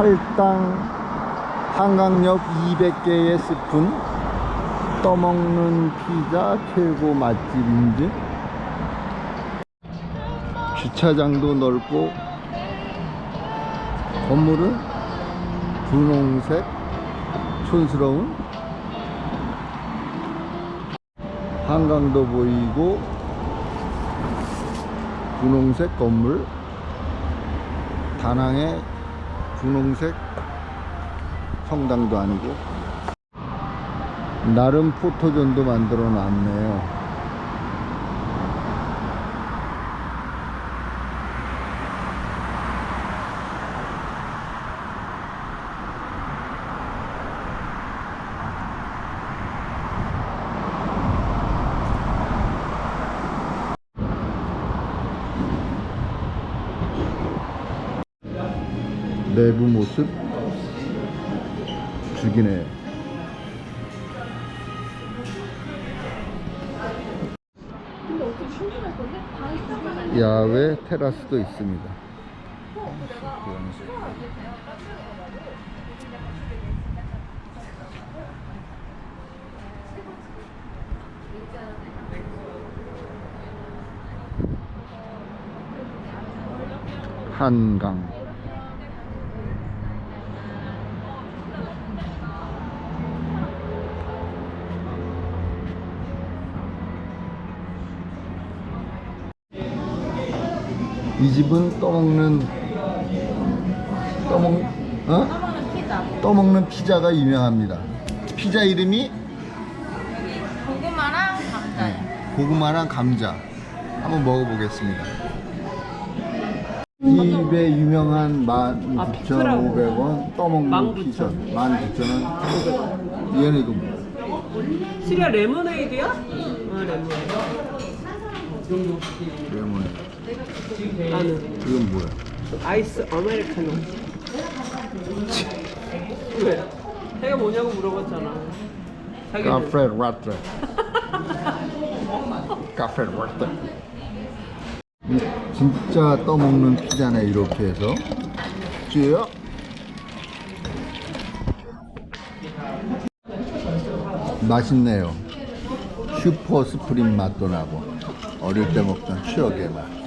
팔당 한강역 200개의 스푼 떠먹는 피자 최고 맛집인지? 주차장도 넓고 건물은 분홍색 촌스러운 한강도 보이고 분홍색 건물 다낭의 분홍색? 성당도 아니고. 나름 포토존도 만들어 놨네요 내부 모습 죽이네요. 야외 테라스도 있습니다. 한강 이 집은 떠먹는 떠먹 어? 떠먹는 피자. 떠먹는 피자가 유명합니다. 피자 이름이 고구마랑 감자요. 고구마랑 감자. 한번 먹어보겠습니다. 이 집의 유명한 아, 19,500원 떠먹는 피자. 19,000원. 얘는 이거 뭐야? 시리아 레모네이드야? 아 레모네이드 레몬. 나는 이건 뭐야? 아이스 아메리카노 왜? 자기가 뭐냐고 물어봤잖아 자기는 카페 라떼. 카페 라떼. 이 진짜 떠먹는 피자네 이렇게 해서. 쭉. 맛있네요. 슈퍼 스프링 맛도 나고 어릴 때 먹던 추억의 맛.